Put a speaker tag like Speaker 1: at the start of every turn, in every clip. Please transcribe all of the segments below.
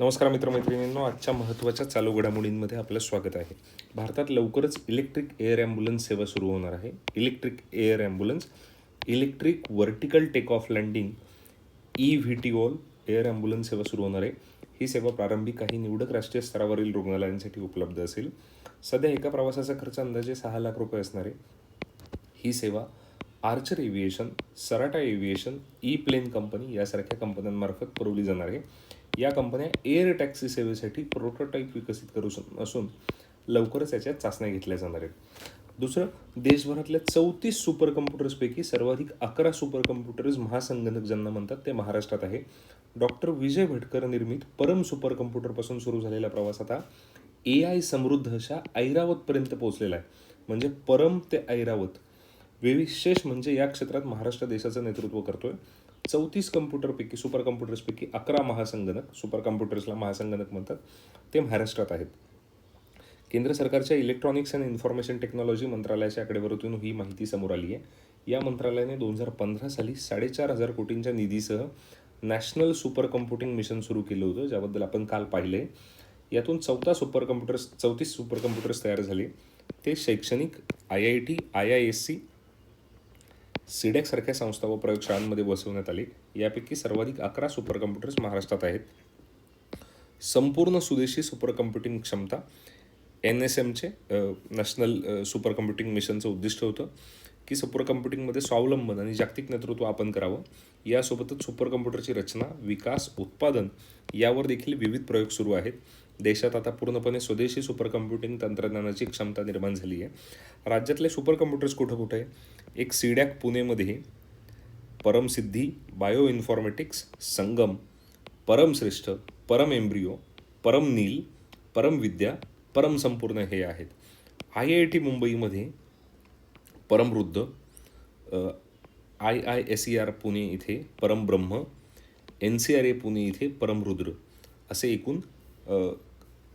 Speaker 1: नमस्कार मित्रमैत्रिणींनो आजच्या महत्त्वाच्या चालू घडामोडींमध्ये आपलं स्वागत आहे. भारतात लवकरच इलेक्ट्रिक एअर ॲम्ब्युलन्स सेवा सुरू होणार आहे. Electric air ambulance electric vertical take off landing E V T all air ambulance सेवा सुरू होणार आहे. ही सेवा प्रारंभी काही निवडक राष्ट्रीय स्तरावरील रुग्णालयांसाठी उपलब्ध असेल. सध्या एका प्रवासाचा खर्च अंदाजे सहा लाख रुपये असणार आहे. ही सेवा आर्चर एव्हिएशन सराटा एव्हिएशन ई प्लेन कंपनी यासारख्या कंपन्यांमार्फत पुरवली जाणार आहे. या कंपन्या एअर टॅक्सी सेवेसाठी प्रोटोटाईप विकसित करू असून लवकरच याच्या चाचण्या घेतल्या जाणार आहेत. दुसरं देशभरातल्या चौतीस सुपर कम्प्युटर्सपैकी सर्वाधिक अकरा सुपर कम्प्युटर्स महासंगणक ज्यांना म्हणतात ते महाराष्ट्रात आहे. डॉक्टर विजय भटकर निर्मित परम सुपर कम्प्युटरपासून सुरू झालेला प्रवास आता ए आय समृद्ध अशा ऐरावतपर्यंत पोहोचलेला आहे. म्हणजे परम ते ऐरावत. विशेष म्हणजे या क्षेत्रात महाराष्ट्र देशाचं नेतृत्व करतोय. चौतीस कम्प्युटरपैकी सुपर कम्प्युटर्सपैकी अकरा महासंगणक सुपर कम्प्युटर्सला महासंगणक म्हणतात. ते महाराष्ट्रात आहेत. केंद्र सरकारच्या इलेक्ट्रॉनिक्स अँड इन्फॉर्मेशन टेक्नॉलॉजी मंत्रालयाच्या आकडेवारीतून ही माहिती समोर आली आहे. या मंत्रालयाने दोन हजार पंधरा साली साडेचार हजार कोटींच्या निधीसह नॅशनल सुपर कम्प्युटिंग मिशन सुरू केलं होतं ज्याबद्दल आपण काल पाहिले यातून चौदा सुपर कम्प्युटर्स चौतीस सुपर कम्प्युटर्स तयार झाले. ते शैक्षणिक I I T I I S C सिडेकसारख्या संस्था व प्रयोगशाळांमध्ये बसवण्यात आले. यापैकी सर्वाधिक अकरा सुपर कम्प्युटर्स महाराष्ट्रात आहेत. संपूर्ण सुदेशी सुपर कम्प्युटिंग क्षमता एन एस एमचे नॅशनल सुपर कम्प्युटिंग मिशनचं उद्दिष्ट होतं की सुपर कम्प्युटिंगमध्ये स्वावलंबन आणि जागतिक नेतृत्व आपण करावं. यासोबतच सुपर कम्प्युटरची रचना विकास उत्पादन यावर देखील विविध प्रयोग सुरू आहेत. देशात आता पूर्णपणे स्वदेशी सुपर कम्प्युटिंग तंत्रज्ञानाची क्षमता निर्माण झाली आहे राज्यातले सुपर कम्प्युटर्स कुठं कुठं आहे? एक सीडॅक पुणेमध्ये परमसिद्धी बायो इन्फॉर्मॅटिक्स संगम परमश्रेष्ठ परम एम्ब्रिओ परम नील परम विद्या परम संपूर्ण हे आहेत. आय आय टी मुंबईमध्ये Paramvriddh I I S E R Pune इथे Parambrahma N C R A Pune इथे परमरुद्र असे एकूण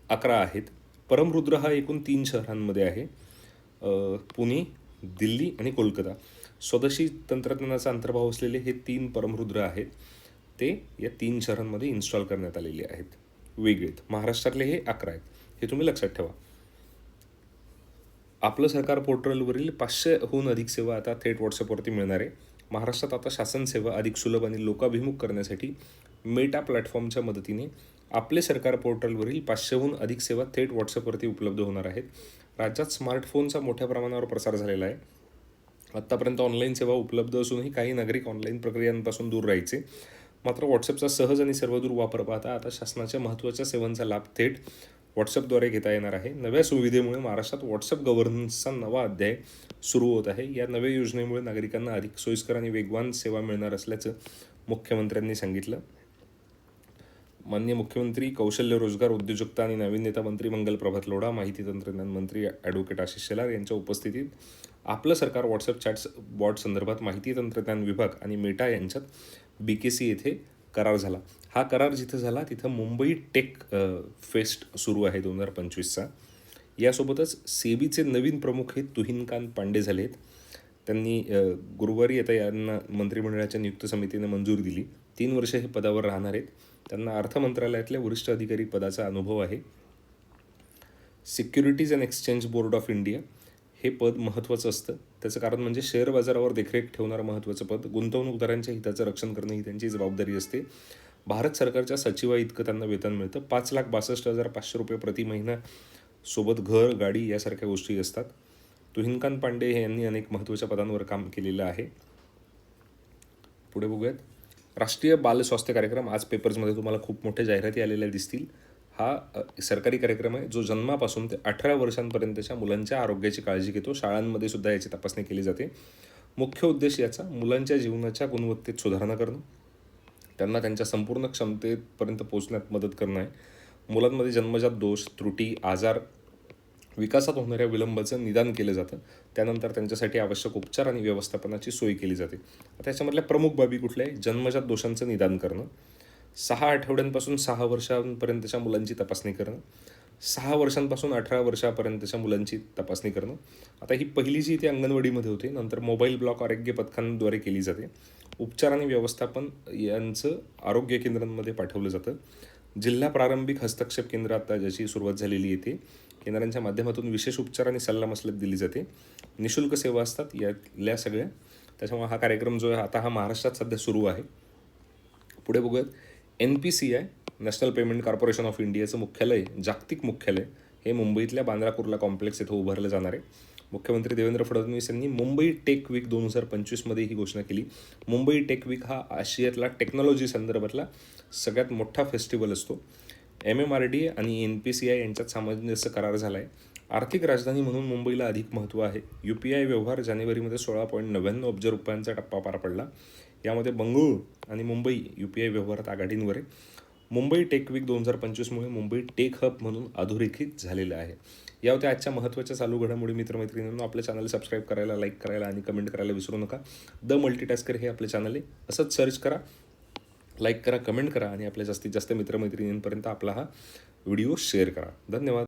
Speaker 1: अकरा आहेत. परमरुद्र हा एकूण तीन शहरांमध्ये आहे. पुणे दिल्ली आणि कोलकाता. स्वदेशी तंत्रज्ञानाचा अंतर्भाव असलेले हे तीन परमरुद्र आहेत. ते या तीन शहरांमध्ये इन्स्टॉल करण्यात आलेले आहेत. वेगळेत. महाराष्ट्रातले हे अकरा आहेत. हे तुम्ही लक्षात ठेवा. आपलं सरकार पोर्टलवरील पाचशेहून अधिक सेवा आता थेट व्हॉट्सअपवरती मिळणार आहे. महाराष्ट्रात आता शासन सेवा अधिक सुलभ आणि लोकाभिमुख करण्यासाठी मेटा प्लॅटफॉर्मच्या मदतीने आपले सरकार पोर्टलवरील पाचशेहून अधिक सेवा थेट व्हॉट्सअपवरती उपलब्ध होणार आहेत. राज्यात स्मार्टफोनचा मोठ्या प्रमाणावर प्रसार झालेला आहे. आत्तापर्यंत ऑनलाईन सेवा उपलब्ध असूनही काही नागरिक ऑनलाईन प्रक्रियांपासून दूर राहायचे. मात्र व्हॉट्सअपचा सहज आणि सर्वदूर वापर पाहता आता शासनाच्या महत्त्वाच्या सेवांचा लाभ थेट व्हॉट्सअपद्वारे घेता येणार आहे. नव्या सुविधेमुळे महाराष्ट्रात व्हॉट्सअप गव्हर्नन्सचा नवा अध्याय सुरू होत आहे. या नव्या योजनेमुळे नागरिकांना अधिक सोयीस्कर आणि वेगवान सेवा मिळणार असल्याचं मुख्यमंत्र्यांनी सांगितलं. मान्य मुख्यमंत्री कौशल्य रोजगार उद्योजकता आणि नाविन्यता मंत्री मंगल प्रभात लोढा माहिती तंत्रज्ञान मंत्री ॲडव्होकेट आशिष शेलार यांच्या उपस्थितीत आपलं सरकार व्हॉट्सअप चॅट्स बॉट संदर्भात माहिती तंत्रज्ञान विभाग आणि मेटा यांच्यात बी के सी येथे करार झाला. हा करार जिथं झाला तिथं मुंबई टेक फेस्ट सुरू आहे दोन हजार पंचवीसचा. यासोबतच सेबीचे नवीन प्रमुख हे तुहिनकांत पांडे झाले आहेत त्यांनी गुरुवारी आता यांना मंत्रिमंडळाच्या नियुक्त समितीने मंजूर दिली. तीन वर्ष हे पदावर राहणार आहेत. त्यांना अर्थ मंत्रालयातल्या वरिष्ठ अधिकारी पदाचा अनुभव आहे. Securities and exchange board of India हे पद महत्त्वाचं असतं. त्याचं कारण म्हणजे शेअर बाजारावर देखरेख ठेवणारं महत्त्वाचं पद गुंतवणूकदारांच्या हिताचं रक्षण करणं ही त्यांची जबाबदारी असते. भारत सरकारच्या सचिवा इतकं त्यांना वेतन मिळतं. पाच लाख बासष्ट हजार पाचशे रुपये प्रति महिना सोबत घर गाडी यासारख्या गोष्टी असतात. तुहिनकांत पांडे हे यांनी अनेक महत्त्वाच्या पदांवर काम केलेलं आहे. पुढे बघूयात. राष्ट्रीय बाल स्वास्थ्य कार्यक्रम आज पेपर्समध्ये तुम्हाला खूप मोठ्या जाहिराती आलेल्या दिसतील. हा सरकारी कार्यक्रम आहे जो जन्मापासून ते अठरा वर्षांपर्यंतच्या मुलांच्या आरोग्याची काळजी घेतो. शाळांमध्ये सुद्धा याची तपासणी केली जाते. मुख्य उद्देश याचा मुलांच्या जीवनाच्या गुणवत्तेत सुधारणा करणं. त्यांना त्यांच्या संपूर्ण क्षमतेपर्यंत पोहोचण्यात मदत करणं आहे. मुलांमध्ये जन्मजात दोष त्रुटी आजार विकासात होणाऱ्या विलंबाचं निदान केलं जातं. त्यानंतर त्यांच्यासाठी आवश्यक उपचार आणि व्यवस्थापनाची सोय केली जाते. आता याच्यामधल्या प्रमुख बाबी कुठल्या आहे जन्मजात दोषांचं निदान करणं. सहा आठवड्यांपासून सहा वर्षांपर्यंतच्या मुलांची तपासणी करणं. सहा वर्षांपासून अठरा वर्षापर्यंतच्या मुलांची तपासणी करणं. आता ही पहिली जी ती अंगणवाडीमध्ये होते नंतर मोबाईल ब्लॉक आरोग्य पथकांद्वारे केली जाते. उपचार आणि व्यवस्थापन यांचं आरोग्य केंद्रांमध्ये पाठवलं जातं. जिल्हा प्रारंभिक हस्तक्षेप केंद्र आता ज्याची सुरुवात झालेली येते. केंद्रांच्या माध्यमातून विशेष उपचार आणि सल्लामसलत दिली जाते. निशुल्क सेवा असतात यातल्या सगळ्या. त्याच्यामुळे हा कार्यक्रम जो आहे आता हा महाराष्ट्रात सध्या सुरू आहे. पुढे बघूयात. N P C I national payment corporation of इंडियाचं मुख्यालय जागतिक मुख्यालय हे मुंबईतल्या बांद्रा कुर्ला कॉम्प्लेक्स इथं उभारलं जाणार आहे. मुख्यमंत्री देवेंद्र फडणवीस यांनी मुंबई टेक वीक दोन हजार पंचवीसमध्ये ही घोषणा केली. मुंबई टेक वीक हा आशियातला टेक्नॉलॉजी संदर्भातला सगळ्यात मोठा फेस्टिवल असतो. एम एम आर डी आणि एन पी सी आय यांच्यात सामंजस्य करार झाला आहे आर्थिक राजधानी म्हणून मुंबईला अधिक महत्त्व आहे. यू पी आय व्यवहार जानेवारीमध्ये सोळा पॉईंट नव्याण्णव अब्ज रुपयांचा टप्पा पार पडला. यामध्ये बंगळुरू आणि मुंबई यू पी आय व्यवहारात आघाडींवर आहे. मुंबई टेक वीक दोन हजार पंचवीसमुळे मुंबई टेक हब म्हणून अधोरेखित झालेलं आहे. या होत्या आजच्या महत्त्वाच्या चालू घडामोडी मित्रमैत्रिणींनो आपल्या चॅनल सबस्क्राईब करायला लाईक करायला आणि कमेंट करायला विसरू नका. द मल्टीटास्कर हे आपले चॅनल आहे. असंच सर्च करा. लाईक करा कमेंट करा आणि आपल्या जास्तीत जास्त मित्रमैत्रिणींपर्यंत आपला हा व्हिडिओ शेअर करा. धन्यवाद.